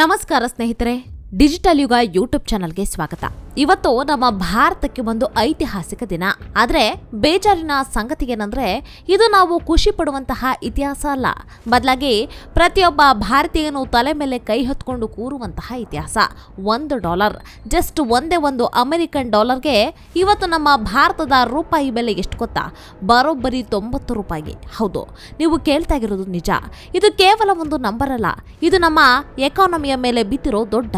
ನಮಸ್ಕಾರ ಸ್ನೇಹಿತರೆ. ಡಿಜಿಟಲ್ ಯುಗ ಯೂಟ್ಯೂಬ್ ಚಾನಲ್ಗೆ ಸ್ವಾಗತ. ಇವತ್ತು ನಮ್ಮ ಭಾರತಕ್ಕೆ ಒಂದು ಐತಿಹಾಸಿಕ ದಿನ. ಆದ್ರೆ ಬೇಜಾರಿನ ಸಂಗತಿ ಏನಂದ್ರೆ ಇದು ನಾವು ಖುಷಿ ಪಡುವಂತಹ ಇತಿಹಾಸ ಅಲ್ಲ. ಬದಲಾಗಿ ಪ್ರತಿಯೊಬ್ಬ ಭಾರತೀಯನು ತಲೆ ಮೇಲೆ ಕೈ ಹೊತ್ಕೊಂಡು ಕೂರುವಂತಹ ಇತಿಹಾಸ. ಒಂದು ಡಾಲರ್. ಜಸ್ಟ್ ಒಂದೇ ಒಂದು ಅಮೆರಿಕನ್ ಡಾಲರ್ಗೆ ಇವತ್ತು ನಮ್ಮ ಭಾರತದ ರೂಪಾಯಿ ಬೆಲೆ ಎಷ್ಟು ಗೊತ್ತಾ? ಬರೋಬ್ಬರಿ ತೊಂಬತ್ತು ರೂಪಾಯಿಗೆ. ಹೌದು, ನೀವು ಕೇಳ್ತಾ ಇರೋದು ನಿಜ. ಇದು ಕೇವಲ ಒಂದು ನಂಬರ್ ಅಲ್ಲ. ಇದು ನಮ್ಮ ಎಕಾನಮಿಯ ಮೇಲೆ ಬಿದ್ದಿರೋ ದೊಡ್ಡ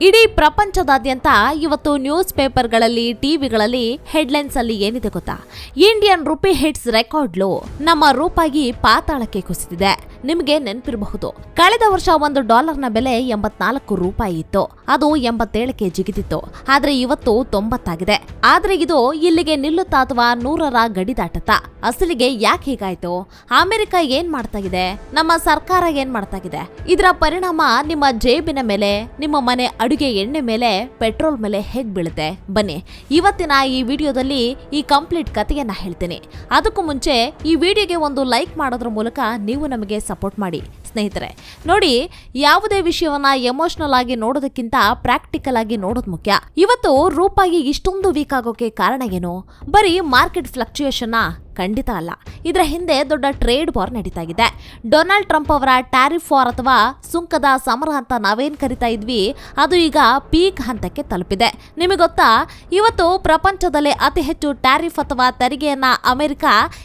ಇಡೀ ಪ್ರಪಂಚದಾದ್ಯಂತ ಇವತ್ತು ನ್ಯೂಸ್ ಪೇಪರ್ಗಳಲ್ಲಿ, ಟಿವಿಗಳಲ್ಲಿ ಹೆಡ್ಲೈನ್ಸ್ ಅಲ್ಲಿ ಏನಿದೆ ಗೊತ್ತಾ? Indian rupee hits record low ನಮ್ಮ ರೂಪಾಯಿ ಪಾತಾಳಕ್ಕೆ ಕುಸಿದಿದೆ. ನಿಮಗೆ ನೆನಪಿರಬಹುದು. ಕಳೆದ ವರ್ಷ ಒಂದು ಡಾಲರ್ನ ಬೆಲೆ ಎಂಬತ್ನಾಲ್ಕು ರೂಪಾಯಿ ಇತ್ತು. ಅದು ಎಂಬತ್ತೇಳಕ್ಕೆ ಜಿಗಿದಿತ್ತು. ಆದ್ರೆ ಇವತ್ತು ತೊಂಬತ್ತಾಗಿದೆ. ಆದ್ರೆ ಇದು ಇಲ್ಲಿಗೆ ನಿಲ್ಲುತ್ತಾ ಅಥವಾ ನೂರರ ಗಡಿ ದಾಟುತ್ತಾ? ಅಸಲಿಗೆ ಯಾಕೆ ಹೀಗಾಯ್ತು? ಅಮೆರಿಕ ಏನ್ ಮಾಡ್ತಾ ಇದೆ ನಮ್ಮ ಸರ್ಕಾರ ಏನ್ ಮಾಡ್ತಾ ಇದೆ ಇದರ ಪರಿಣಾಮ ನಿಮ್ಮ ಜೇಬಿನ ಮೇಲೆ, ನಿಮ್ಮ ಮನೆ ಅಡುಗೆ ಎಣ್ಣೆ ಮೇಲೆ, ಪೆಟ್ರೋಲ್ ಮೇಲೆ ಹೇಗ್ ಬೀಳುತ್ತೆ? ಬನ್ನಿ, ಇವತ್ತಿನ ಈ ವಿಡಿಯೋದಲ್ಲಿ ಈ ಕಂಪ್ಲೀಟ್ ಕಥೆಯನ್ನ ಹೇಳ್ತೀನಿ. ಅದಕ್ಕೂ ಮುಂಚೆ ಈ ವಿಡಿಯೋಗೆ ಒಂದು ಲೈಕ್ ಮಾಡೋದ್ರ ಮೂಲಕ ನೀವು ನಮಗೆ ಸಪೋರ್ಟ್ ಮಾಡಿ. ಸ್ನೇಹಿತರೆ, ನೋಡಿ, ಯಾವುದೇ ವಿಷಯವನ್ನ ಎಮೋಷನಲ್ ಆಗಿ ನೋಡೋದಕ್ಕಿಂತ ಪ್ರಾಕ್ಟಿಕಲ್ ಆಗಿ ನೋಡೋದು ಮುಖ್ಯ. ಇವತ್ತು ರೂಪಾಯಿ ಇಷ್ಟೊಂದು ವೀಕ್ ಆಗೋಕೆ ಕಾರಣ ಏನು? ಬರೀ ಮಾರ್ಕೆಟ್ ಫ್ಲಕ್ಚುಯೇಷನ್ ಖಂಡಿತ ಅಲ್ಲ. ಇದರ ಹಿಂದೆ ದೊಡ್ಡ ಟ್ರೇಡ್ ವಾರ್ ನಡೀತಾ ಇದೆ. ಡೊನಾಲ್ಡ್ ಟ್ರಂಪ್ ಅವರ ಟ್ಯಾರಿಫ್ ವಾರ್ ಅಥವಾ ಸುಂಕದ ಸಮರ ಅಂತ ನಾವೇನ್ ಕರಿತಾ ಇದ್ವಿ, ಅದು ಈಗ ಪೀಕ್ ಹಂತಕ್ಕೆ ತಲುಪಿದೆ. ನಿಮಗೆ ಗೊತ್ತಾ? ಇವತ್ತು ಪ್ರಪಂಚದಲ್ಲೇ ಅತಿ ಹೆಚ್ಚು ಟ್ಯಾರಿಫ್ ಅಥವಾ ತೆರಿಗೆಯನ್ನ ಅಮೆರಿಕ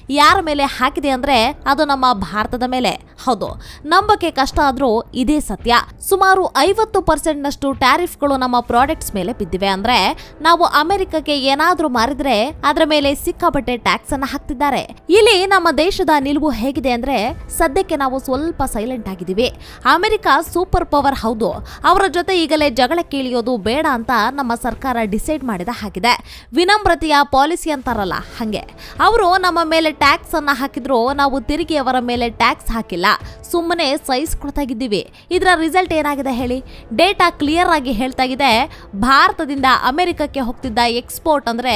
ಯಾರ ಮೇಲೆ ಹಾಕಿದೆ ಅಂದ್ರೆ ಅದು ನಮ್ಮ ಭಾರತದ ಮೇಲೆ. ಹೌದು. ನಂಬಕ್ಕೆ ಕಷ್ಟ ಆದ್ರೂ ಇದೇ ಸತ್ಯ. ಸುಮಾರು ಐವತ್ತು ಪರ್ಸೆಂಟ್ ನಷ್ಟು ಟ್ಯಾರಿಫ್ಗಳು ನಮ್ಮ ಪ್ರಾಡಕ್ಟ್ಸ್ ಮೇಲೆ ಬಿದ್ದಿವೆ ಅಂದ್ರೆ ನಾವು ಅಮೆರಿಕಕ್ಕೆ ಏನಾದ್ರೂ ಮಾರಿದ್ರೆ ಅದರ ಮೇಲೆ ಸಿಕ್ಕಾಪಟ್ಟೆ ಟ್ಯಾಕ್ಸ್ ಅನ್ನ ಹಾಕ್ತಿದ್ದಾರೆ. ಇಲ್ಲಿ ನಮ್ಮ ದೇಶದ ನಿಲುವು ಹೇಗಿದೆ ಅಂದ್ರೆ ಸದ್ಯಕ್ಕೆ ನಾವು ಸ್ವಲ್ಪ ಸೈಲೆಂಟ್ ಆಗಿದ್ದೀವಿ. ಅಮೆರಿಕ ಸೂಪರ್ ಪವರ್ ಹೌದು. ಅವರ ಜೊತೆ ಈಗಲೇ ಜಗಳ ಕೇಳಿಯೋದು ಬೇಡ ಅಂತ ನಮ್ಮ ಸರ್ಕಾರ ಡಿಸೈಡ್ ಮಾಡಿದ ಹಾಗಿದೆ. ವಿನಮ್ರತೆಯ ಪಾಲಿಸಿ ಅಂತಾರಲ್ಲ ಹಂಗೆ. ಅವರು ನಮ್ಮ ಮೇಲೆ ಟ್ಯಾಕ್ಸ್ ಅನ್ನ ಹಾಕಿದ್ರು ನಾವು ತಿರುಗಿ ಅವರ ಮೇಲೆ ಟ್ಯಾಕ್ಸ್ ಹಾಕಿಲ್ಲ. ಸುಮ್ಮನೆ ಸಹಿಸ್ಕೊಳ್ತಾ ಇದ್ದೀವಿ ಇದರ ರಿಸಲ್ಟ್ ಏನಾಗಿದೆ ಹೇಳಿ? ಡೇಟಾ ಕ್ಲಿಯರ್ ಆಗಿ ಹೇಳ್ತಾ ಇದೆ. ಭಾರತದಿಂದ ಅಮೆರಿಕಕ್ಕೆ ಹೋಗ್ತಿದ್ದ ಎಕ್ಸ್ಪೋರ್ಟ್ ಅಂದರೆ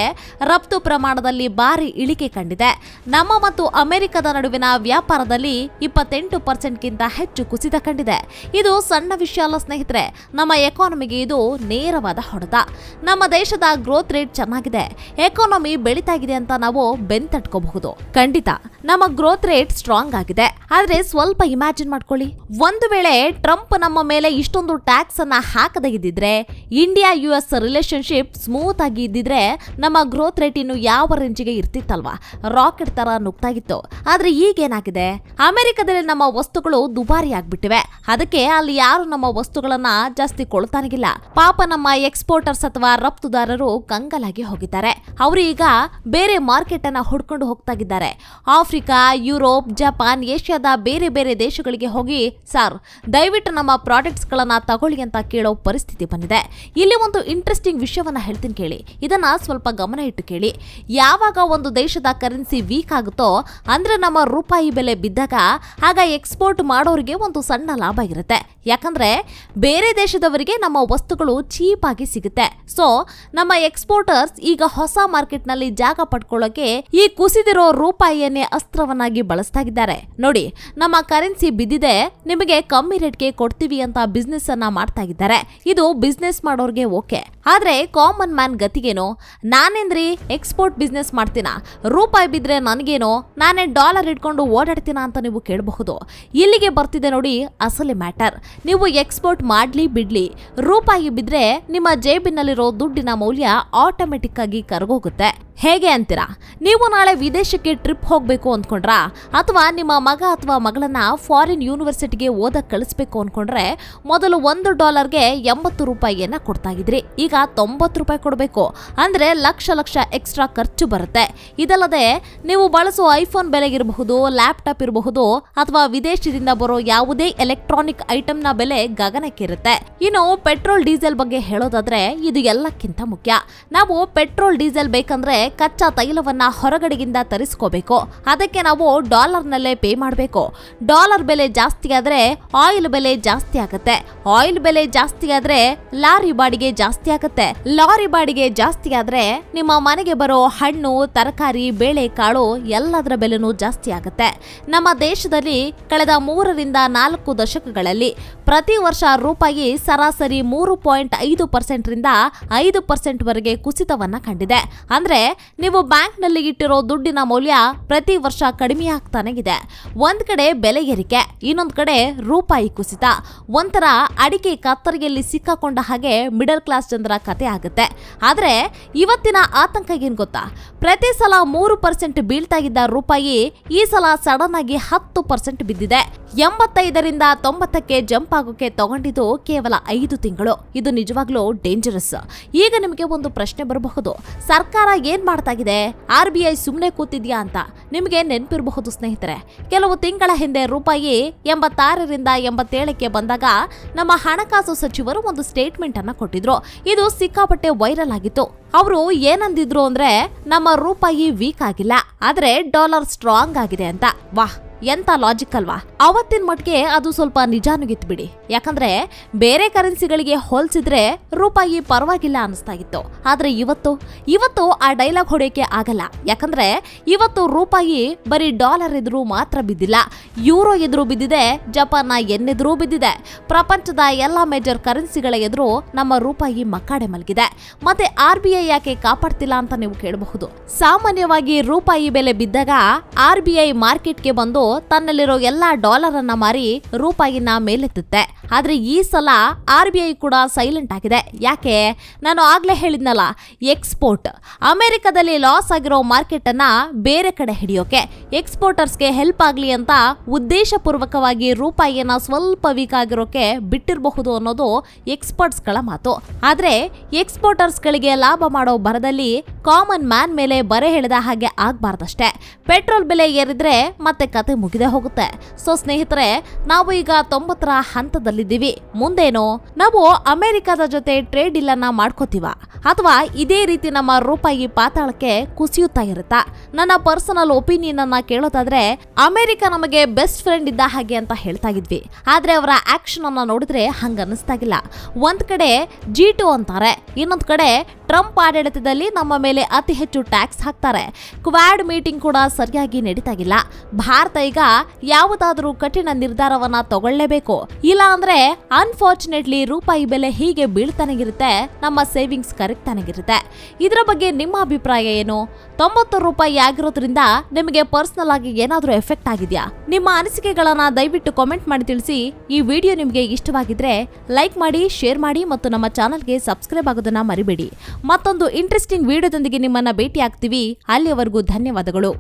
ರಫ್ತು ಪ್ರಮಾಣದಲ್ಲಿ ಭಾರಿ ಇಳಿಕೆ ಕಂಡಿದೆ. ನಮ್ಮ ಮತ್ತು ಅಮೆರಿಕದ ನಡುವಿನ ವ್ಯಾಪಾರದಲ್ಲಿ ಇಪ್ಪತ್ತೆಂಟು ಪರ್ಸೆಂಟ್ಗಿಂತ ಹೆಚ್ಚು ಕುಸಿತ ಕಂಡಿದೆ. ಇದು ಸಣ್ಣ ವಿಷಯ ಅಲ್ಲ ಸ್ನೇಹಿತರೆ. ನಮ್ಮ ಎಕಾನಮಿಗೆ ಇದು ನೇರವಾದ ಹೊಡೆತ. ನಮ್ಮ ದೇಶದ ಗ್ರೋತ್ ರೇಟ್ ಚೆನ್ನಾಗಿದೆ. ಎಕಾನಮಿ ಬೆಳೀತಾ ಇದೆ ಅಂತ ನಾವು ಬೆಂತಟ್ಕೋಬಹುದು ಖಂಡಿತ, ನಮ್ಮ ಗ್ರೋತ್ ರೇಟ್ ಸ್ಟ್ರಾಂಗ್ ಆಗಿದೆ. ಆದ್ರೆ ಸ್ವಲ್ಪ ಇಮ್ಯಾಜಿನ್ ಮಾಡ್ಕೊಳ್ಳಿ. ಒಂದು ವೇಳೆ ಟ್ರಂಪ್ ನಮ್ಮ ಮೇಲೆ ಇಷ್ಟೊಂದು ಟ್ಯಾಕ್ಸ್ ಅನ್ನ ಹಾಕದೇ India U S relationship smooth ಆಗಿ ಇದ್ದಿದ್ರೆ ನಮ್ಮ ಗ್ರೋತ್ ರೇಟ್ ಇನ್ನು ಯಾವ ರೇಂಜಿಗೆ ಇರ್ತಿತ್ತಲ್ವಾ? ರಾಕೆಟ್ ತರ ನುಗ್ತಾಗಿತ್ತು ಆದ್ರೆ ಈಗೇನಾಗಿದೆ? ಅಮೆರಿಕದಲ್ಲಿ ನಮ್ಮ ವಸ್ತುಗಳು ದುಬಾರಿ ಆಗ್ಬಿಟ್ಟಿವೆ. ಅದಕ್ಕೆ ಅಲ್ಲಿ ಯಾರು ನಮ್ಮ ವಸ್ತುಗಳನ್ನ ಜಾಸ್ತಿ ಕೊಳ್ತಾನಿಗಿಲ್ಲ. ಪಾಪ ನಮ್ಮ ಎಕ್ಸ್ಪೋರ್ಟರ್ಸ್ ಅಥವಾ ರಫ್ತುದಾರರು ಕಂಗಲಾಗಿ ಹೋಗಿದ್ದಾರೆ. ಅವರು ಈಗ ಬೇರೆ ಮಾರ್ಕೆಟ್ ಅನ್ನ ಹುಡ್ಕೊಂಡು ಹೋಗ್ತಾಗಿದ್ದಾರೆ ಆಫ್ರಿಕಾ, ಯುರೋಪ್, ಜಪಾನ್, ಏಷ್ಯಾದ ಬೇರೆ ಬೇರೆ ದೇಶಗಳಿಗೆ ಹೋಗಿ, ಸರ್, ದಯವಿಟ್ಟು ನಮ್ಮ ಪ್ರಾಡಕ್ಟ್ಸ್ ಗಳನ್ನ ತಗೊಳ್ಳಿ ಅಂತ ಕೇಳೋ ಪರಿಸ್ಥಿತಿ ಬಂದಿದೆ. ಇಲ್ಲಿ ಒಂದು ಇಂಟ್ರೆಸ್ಟಿಂಗ್ ವಿಷಯವನ್ನ ಹೇಳ್ತೀನಿ ಕೇಳಿ. ಇದನ್ನ ಸ್ವಲ್ಪ ಗಮನ ಇಟ್ಟು ಕೇಳಿ. ಯಾವಾಗ ಒಂದು ದೇಶದ ಕರೆನ್ಸಿ ವೀಕ್ ಆಗುತ್ತೋ, ಅಂದ್ರೆ ನಮ್ಮ ರೂಪಾಯಿ ಬೆಲೆ ಬಿದ್ದಾಗ, ಆಗ ಎಕ್ಸ್ಪೋರ್ಟ್ ಮಾಡೋರಿಗೆ ಒಂದು ಸಣ್ಣ ಲಾಭ ಇರುತ್ತೆ. ಯಾಕಂದ್ರೆ, ಬೇರೆ ದೇಶದವರಿಗೆ ನಮ್ಮ ವಸ್ತುಗಳು ಚೀಪ್ ಆಗಿ ಸಿಗುತ್ತೆ. ಸೊ ನಮ್ಮ ಎಕ್ಸ್ಪೋರ್ಟರ್ಸ್ ಈಗ ಹೊಸ ಮಾರ್ಕೆಟ್ನಲ್ಲಿ ಜಾಗ ಪಡ್ಕೊಳ್ಳೋಕೆ ಈ ಕುಸಿದಿರೋ ರೂಪಾಯಿಯನ್ನೇ ಅಸ್ತ್ರವನ್ನಾಗಿ ಬಳಸ್ತಾ ಇದ್ದಾರೆ. ನೋಡಿ, ನಮ್ಮ ಕರೆನ್ಸಿ ಬಿದ್ದಿದೆ ನಿಮಗೆ ಕಮ್ಮಿ ರೇಟ್ಗೆ ಕೊಡ್ತೀವಿ ಅಂತ ಬಿಸ್ನೆಸ್ ಅನ್ನ ಮಾಡ್ತಾ ಇದ್ದಾರೆ. ಇದು ಬಿಸ್ನೆಸ್ ಮಾಡೋರ್ಗೆ ಓಕೆ. ಆದ್ರೆ ಕಾಮನ್ ಮ್ಯಾನ್ ಗತಿಗೇನು? ನಾನೇಂದ್ರಿ ಎಕ್ಸ್ಪೋರ್ಟ್ ಬಿಸ್ನೆಸ್ ಮಾಡ್ತೀನ? ರೂಪಾಯಿ ಬಿದ್ರೆ ನನಗೇನೋ? ನಾನೇ ಡಾಲರ್ ಇಟ್ಕೊಂಡು ಓಡಾಡ್ತೀನ ಅಂತ ನೀವು ಕೇಳಬಹುದು. ಇಲ್ಲಿಗೆ ಬರ್ತಿದೆ ನೋಡಿ ಅಸಲಿ ಮ್ಯಾಟರ್ ನೀವು ಎಕ್ಸ್ಪೋರ್ಟ್ ಮಾಡ್ಲಿ, ಬಿಡ್ಲಿ. ರೂಪಾಯಿ ಬಿದ್ರೆ ನಿಮ್ಮ ಜೇಬಿನಲ್ಲಿರೋ ದುಡ್ಡಿನ ಮೌಲ್ಯ ಆಟೋಮೆಟಿಕ್ ಆಗಿ ಕರಗೋಗುತ್ತೆ. ಹೇಗೆ ಅಂತೀರಾ? ನೀವು ನಾಳೆ ವಿದೇಶಕ್ಕೆ ಟ್ರಿಪ್ ಹೋಗ್ಬೇಕು ಅಂದ್ಕೊಂಡ್ರಾ? ಅಥವಾ ನಿಮ್ಮ ಮಗ ಅಥವಾ ಮಗಳನ್ನ ಫಾರಿನ್ ಯೂನಿವರ್ಸಿಟಿಗೆ ಓದಕ್ ಕಳಿಸ್ಬೇಕು ಅನ್ಕೊಂಡ್ರೆ ಮೊದಲು ಒಂದು ಡಾಲರ್ಗೆ ಎಂಬತ್ತು ರೂಪಾಯಿಯನ್ನ ಕೊಡ್ತಾ ಇದ್ರಿ ಈಗ ತೊಂಬತ್ತು ರೂಪಾಯಿ ಕೊಡಬೇಕು. ಅಂದ್ರೆ ಲಕ್ಷ ಲಕ್ಷ ಎಕ್ಸ್ಟ್ರಾ ಖರ್ಚು ಬರುತ್ತೆ. ಇದಲ್ಲದೆ ನೀವು ಬಳಸುವ ಐಫೋನ್ ಬೆಲೆಗಿರಬಹುದು, ಲ್ಯಾಪ್ಟಾಪ್ ಇರಬಹುದು, ಅಥವಾ ವಿದೇಶದಿಂದ ಬರೋ ಯಾವುದೇ ಎಲೆಕ್ಟ್ರಾನಿಕ್ ಐಟಮ್ನ ಬೆಲೆ ಗಗನಕ್ಕಿರುತ್ತೆ. ಇನ್ನು ಪೆಟ್ರೋಲ್, ಡೀಸೆಲ್ ಬಗ್ಗೆ ಹೇಳೋದಾದ್ರೆ ಇದು ಎಲ್ಲಕ್ಕಿಂತ ಮುಖ್ಯ. ನಾವು ಪೆಟ್ರೋಲ್, ಡೀಸೆಲ್ ಬೇಕಂದ್ರೆ ಕಚ್ಚಾ ತೈಲವನ್ನ ಹೊರಗಡೆಗಿಂದ ತರಿಸ್ಕೋಬೇಕು. ಅದಕ್ಕೆ ನಾವು ಡಾಲರ್ನಲ್ಲೇ ಪೇ ಮಾಡಬೇಕು. ಡಾಲರ್ ಬೆಲೆ ಜಾಸ್ತಿ ಆದ್ರೆ ಆಯಿಲ್ ಬೆಲೆ ಜಾಸ್ತಿ ಆಗುತ್ತೆ. ಆಯಿಲ್ ಬೆಲೆ ಜಾಸ್ತಿ ಆದ್ರೆ ಲಾರಿ ಬಾಡಿಗೆ ಜಾಸ್ತಿ ಆಗುತ್ತೆ. ಲಾರಿ ಬಾಡಿಗೆ ಜಾಸ್ತಿ ಆದ್ರೆ ನಿಮ್ಮ ಮನೆಗೆ ಬರೋ ಹಣ್ಣು, ತರಕಾರಿ ಬೇಳೆ ಕಾಳು ಎಲ್ಲದರ ಬೆಲೆನೂ ಜಾಸ್ತಿ ಆಗುತ್ತೆ. ನಮ್ಮ ದೇಶದಲ್ಲಿ ಕಳೆದ ಮೂರರಿಂದ ನಾಲ್ಕು ದಶಕಗಳಲ್ಲಿ ಪ್ರತಿ ವರ್ಷ ರೂಪಾಯಿ ಸರಾಸರಿ ಮೂರು ಪಾಯಿಂಟ್ ಐದು ಪರ್ಸೆಂಟ್ ರಿಂದ ಐದು ಪರ್ಸೆಂಟ್ ವರೆಗೆ ಕುಸಿತವನ್ನ ಕಂಡಿದೆ. ಅಂದ್ರೆ ನೀವು ಬ್ಯಾಂಕ್ನಲ್ಲಿ ಇಟ್ಟಿರೋ ದುಡ್ಡಿನ ಮೌಲ್ಯ ಪ್ರತಿ ವರ್ಷ ಕಡಿಮೆ ಆಗ್ತಾನೆ ಇದೆ. ಒಂದ್ ಕಡೆ ಬೆಲೆ ಏರಿಕೆ ಇನ್ನೊಂದ್ ಕಡೆ ರೂಪಾಯಿ ಕುಸಿತ. ಒಂಥರ ಅಡಿಕೆ ಕತ್ತರಿಗೆಯಲ್ಲಿ ಸಿಕ್ಕಾಕೊಂಡ ಹಾಗೆ ಮಿಡಲ್ ಕ್ಲಾಸ್ ಜನರ ಕತೆ ಆಗುತ್ತೆ. ಆದರೆ ಇವತ್ತಿನ ಆತಂಕ ಏನು ಗೊತ್ತಾ? ಪ್ರತಿ ಸಲ ಮೂರು ಪರ್ಸೆಂಟ್ ಬೀಳ್ತಾಗಿದ್ದ ರೂಪಾಯಿ ಈ ಸಲ ಸಡನ್ ಆಗಿ ಹತ್ತು ಪರ್ಸೆಂಟ್ ಬಿದ್ದಿದೆ. ಎಂಬತ್ತೈದರಿಂದ ತೊಂಬತ್ತಕ್ಕೆ ಜಂಪ್ ಆಗೋಕೆ ತಗೊಂಡಿದ್ದು ಕೇವಲ ಐದು ತಿಂಗಳು. ಇದು ನಿಜವಾಗ್ಲೂ ಡೇಂಜರಸ್ ಈಗ ನಿಮಗೆ ಒಂದು ಪ್ರಶ್ನೆ ಬರಬಹುದು. ಸರ್ಕಾರ ಏನ್ ಮಾಡ್ತಾ ಇದೆ ಆರ್ ಬಿ ಐ ಸುಮ್ಮನೆ ಕೂತಿದ್ಯಾ ಅಂತ ನಿಮಗೆ ನೆನಪಿರಬಹುದು ಸ್ನೇಹಿತರೆ. ಕೆಲವು ತಿಂಗಳ ಹಿಂದೆ ರೂಪಾಯಿ ಎಂಬತ್ತಾರರಿಂದ ಎಂಬತ್ತೇಳಕ್ಕೆ ಬಂದಾಗ ನಮ್ಮ ಹಣಕಾಸು ಸಚಿವರು ಒಂದು ಸ್ಟೇಟ್ಮೆಂಟ್ ಅನ್ನ ಕೊಟ್ಟಿದ್ರು. ಇದು ಸಿಕ್ಕಾಪಟ್ಟೆ ವೈರಲ್ ಆಗಿತ್ತು. ಅವರು ಏನಂದಿದ್ರು ಅಂದ್ರೆ, ನಮ್ಮ ರೂಪಾಯಿ ವೀಕ್ ಆಗಿಲ್ಲ, ಆದ್ರೆ ಡಾಲರ್ ಸ್ಟ್ರಾಂಗ್ ಆಗಿದೆ ಅಂತ. ವಾಹ್. ಎಂತ ಲಾಜಿಕ್ ಅಲ್ವಾ ಅವತ್ತಿನ ಮಟ್ಟಿಗೆ ಅದು ಸ್ವಲ್ಪ ನಿಜಾನುಗಿತ್ತು ಬಿಡಿ. ಯಾಕಂದ್ರೆ ಬೇರೆ ಕರೆನ್ಸಿಗಳಿಗೆ ಹೋಲಿಸಿದ್ರೆ ರೂಪಾಯಿ ಪರವಾಗಿಲ್ಲ ಅನಿಸ್ತಾ ಇತ್ತು ಆದ್ರೆ ಇವತ್ತು ಇವತ್ತು ಆ ಡೈಲಾಗ್ ಹೊಡೆಯಕ್ಕೆ ಆಗಲ್ಲ. ಯಾಕಂದ್ರೆ ಇವತ್ತು ರೂಪಾಯಿ ಬರೀ ಡಾಲರ್ ಎದುರು ಮಾತ್ರ ಬಿದ್ದಿಲ್ಲ. ಯೂರೋ ಎದುರು ಬಿದ್ದಿದೆ ಜಪಾನ್ನ ಎನ್ ಎದುರು ಬಿದ್ದಿದೆ. ಪ್ರಪಂಚದ ಎಲ್ಲ ಮೇಜರ್ ಕರೆನ್ಸಿಗಳ ಎದುರು ನಮ್ಮ ರೂಪಾಯಿ ಮಕ್ಕಾಡೆ ಮಲಗಿದೆ. ಮತ್ತೆ ಆರ್ ಬಿ ಐ ಯಾಕೆ ಕಾಪಾಡ್ತಿಲ್ಲ ಅಂತ ನೀವು ಕೇಳಬಹುದು. ಸಾಮಾನ್ಯವಾಗಿ ರೂಪಾಯಿ ಬೆಲೆ ಬಿದ್ದಾಗ ಆರ್ ಬಿ ಐ ಮಾರ್ಕೆಟ್ಗೆ ಬಂದು ತನ್ನಲ್ಲಿರೋ ಎಲ್ಲಾ ಡಾಲರ್ ಅನ್ನ ಮಾರಿ ರೂಪಾಯಿನ ಮೇಲೆತ್ತುತ್ತೆ. ಆದ್ರೆ ಈ ಸಲ ಆರ್ ಬಿ ಐ ಕೂಡ ಸೈಲೆಂಟ್ ಆಗಿದೆ. ಯಾಕೆ? ನಾನು ಆಗ್ಲೇ ಹೇಳಿದ್ನಲ್ಲ ಎಕ್ಸ್ಪೋರ್ಟ್ ಅಮೆರಿಕದಲ್ಲಿ ಲಾಸ್ ಆಗಿರೋ ಮಾರ್ಕೆಟ್ ಅನ್ನ ಬೇರೆ ಕಡೆ ಹಿಡಿಯೋಕೆ. ಎಕ್ಸ್ಪೋರ್ಟರ್ಸ್ಗೆ ಹೆಲ್ಪ್ ಆಗ್ಲಿ ಅಂತ ಉದ್ದೇಶಪೂರ್ವಕವಾಗಿ ರೂಪಾಯಿಯನ್ನ ಸ್ವಲ್ಪ ವೀಕ್ ಆಗಿರೋಕೆ ಬಿಟ್ಟಿರಬಹುದು ಅನ್ನೋದು ಎಕ್ಸ್ಪರ್ಟ್ಸ್ಗಳ ಮಾತು. ಆದ್ರೆ ಎಕ್ಸ್ಪೋರ್ಟರ್ಸ್ಗಳಿಗೆ ಲಾಭ ಮಾಡೋ ಬರದಲ್ಲಿ ಕಾಮನ್ ಮ್ಯಾನ್ ಮೇಲೆ ಬರೆ ಹೇಳಿದ ಹಾಗೆ ಆಗ್ಬಾರ್ದಷ್ಟೇ. ಪೆಟ್ರೋಲ್ ಬೆಲೆ ಏರಿದ್ರೆ ಮತ್ತೆ ಕತೆ ಮುಗಿದೇ ಹೋಗುತ್ತೆ. ಸೊ ಸ್ನೇಹಿತರೆ, ನಾವು ಈಗ ತೊಂಬತ್ತರ ಹಂತದಲ್ಲಿದ್ದೀವಿ. ಮುಂದೇನು, ನಾವು ಅಮೆರಿಕದ ಜೊತೆ ಟ್ರೇಡ್ ಇಲ್ಲನ್ನ ಮಾಡ್ಕೋತೀವ. ಅಥವಾ ಇದೇ ರೀತಿ ನಮ್ಮ ರೂಪಾಯಿ ಪಾತಾಳಕ್ಕೆ ಕುಸಿಯುತ್ತಾ ಇರುತ್ತಾ? ನನ್ನ ಪರ್ಸನಲ್ ಒಪಿನಿಯನ್ ಅನ್ನ ಕೇಳೋದಾದ್ರೆ, ಅಮೆರಿಕ ನಮಗೆ ಬೆಸ್ಟ್ ಫ್ರೆಂಡ್ ಇದ್ದ ಹಾಗೆ ಅಂತ ಹೇಳ್ತಾ ಇದ್ವಿ. ಆದ್ರೆ ಅವರ ಆಕ್ಷನ್ ಅನ್ನ ನೋಡಿದ್ರೆ ಹಂಗ ಅನಿಸ್ತಾಗಿಲ್ಲ ಒಂದ್ ಕಡೆ ಜಿ ಟು ಅಂತಾರೆ, ಇನ್ನೊಂದ್ ಕಡೆ ಟ್ರಂಪ್ ಆಡಳಿತದಲ್ಲಿ ನಮ್ಮ ಮೇಲೆ ಅತಿ ಹೆಚ್ಚು ಟ್ಯಾಕ್ಸ್ ಹಾಕ್ತಾರೆ. ಕ್ವಾಡ್ ಮೀಟಿಂಗ್ ಕೂಡ ಸರಿಯಾಗಿ ನಡೀತಾಗಿಲ್ಲ ಭಾರತ ಈಗ ಯಾವುದಾದ್ರೂ ಕಠಿಣ ನಿರ್ಧಾರವನ್ನ ತಗೊಳ್ಳೇಬೇಕು. ಇಲ್ಲ ಅಂದ್ರೆ ಅನ್ಫಾರ್ಚುನೇಟ್ಲಿ ರೂಪಾಯಿ ಬೆಲೆ ಹೀಗೆ ಬೀಳ್ತಾನೆಗಿರುತ್ತೆ ನಮ್ಮ ಸೇವಿಂಗ್ಸ್ ಕರೆಕ್ಟಾನೆ ಇರುತ್ತೆ. ಇದರ ಬಗ್ಗೆ ನಿಮ್ಮ ಅಭಿಪ್ರಾಯ ಏನು? ತೊಂಬತ್ತು ರೂಪಾಯಿ ಆಗಿರೋದ್ರಿಂದ ನಿಮಗೆ ಪರ್ಸನಲ್ ಆಗಿ ಏನಾದರೂ ಎಫೆಕ್ಟ್ ಆಗಿದೆಯಾ? ನಿಮ್ಮ ಅನಿಸಿಕೆಗಳನ್ನ ದಯವಿಟ್ಟು ಕಾಮೆಂಟ್ ಮಾಡಿ ತಿಳಿಸಿ. ಈ ವಿಡಿಯೋ ನಿಮಗೆ ಇಷ್ಟವಾಗಿದ್ರೆ ಲೈಕ್ ಮಾಡಿ ಶೇರ್ ಮಾಡಿ ಮತ್ತು ನಮ್ಮ ಚಾನಲ್ಗೆ ಸಬ್ಸ್ಕ್ರೈಬ್ ಆಗೋದನ್ನ ಮರಿಬೇಡಿ. ಮತ್ತೊಂದು ಇಂಟ್ರೆಸ್ಟಿಂಗ್ ವಿಡಿಯೋದೊಂದಿಗೆ ನಿಮ್ಮನ್ನ ಭೇಟಿ ಆಗ್ತೀವಿ ಅಲ್ಲಿಯವರೆಗೂ ಧನ್ಯವಾದಗಳು.